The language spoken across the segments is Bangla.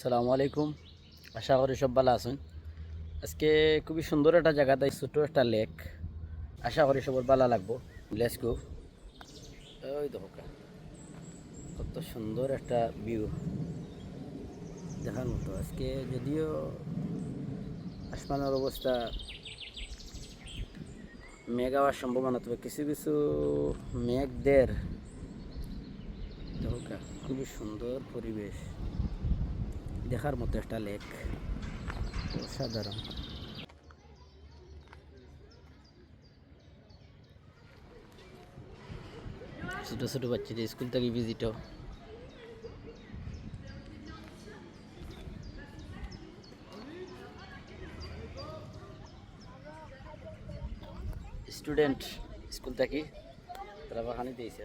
সালামু আলাইকুম। আশা করি সব ভালো আছেন। আজকে খুবই সুন্দর একটা জায়গাতে ছোট একটা লেক আশা করি সবার ভালো লাগবো। লেটস গো ওই দেখো কত সুন্দর একটা ভিউ দেখার মতো। আজকে যদিও আসমানের অবস্থা মেঘ হওয়ার সম্ভাবনা, তবে কিছু কিছু মেঘদের খুবই সুন্দর পরিবেশ। দেখার মতো একটা লেক। অসাধারণ। ছোটো ছোটো বাচ্চাদের স্কুল থেকে ভিজিট স্টুডেন্ট স্কুল থেকে তারা বাহানি দিয়েছে।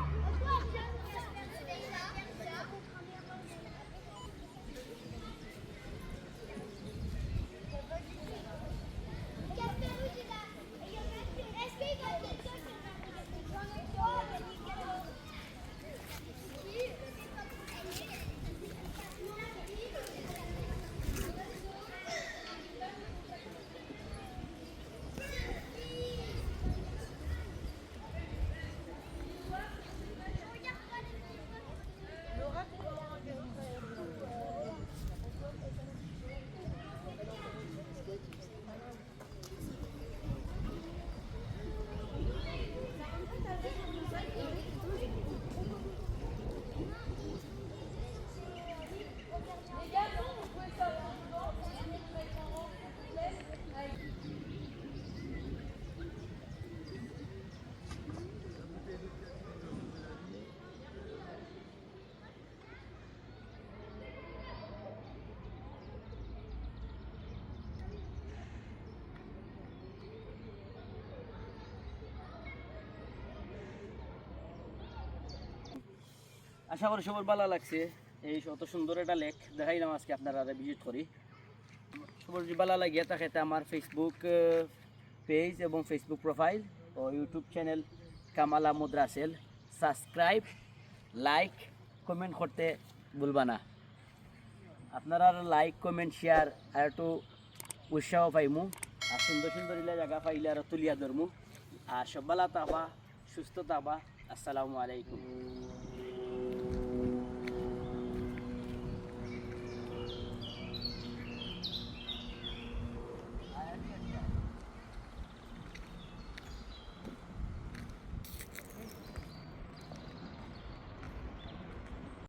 আশা করি সবার ভালো লাগছে। এই অত সুন্দর একটা লেক দেখাইলাম আজকে আপনারা ভিজিট করি। সবার যদি ভালো লাগিয়ে থাকে আমার ফেসবুক পেজ এবং ফেসবুক প্রোফাইল ও YouTube channel Kamal Ahmad Rasel subscribe like comment করতে ভুলবা না। আপনারা লাইক কমেন্ট শেয়ার আর একটু উৎসাহ পাইমু। আর সুন্দর সুন্দর জায়গা পাইলে আর তুলিয়া ধরমু। আর সব ভালো থাকবা, সুস্থ থাকবা। আসসালামু আলাইকুম।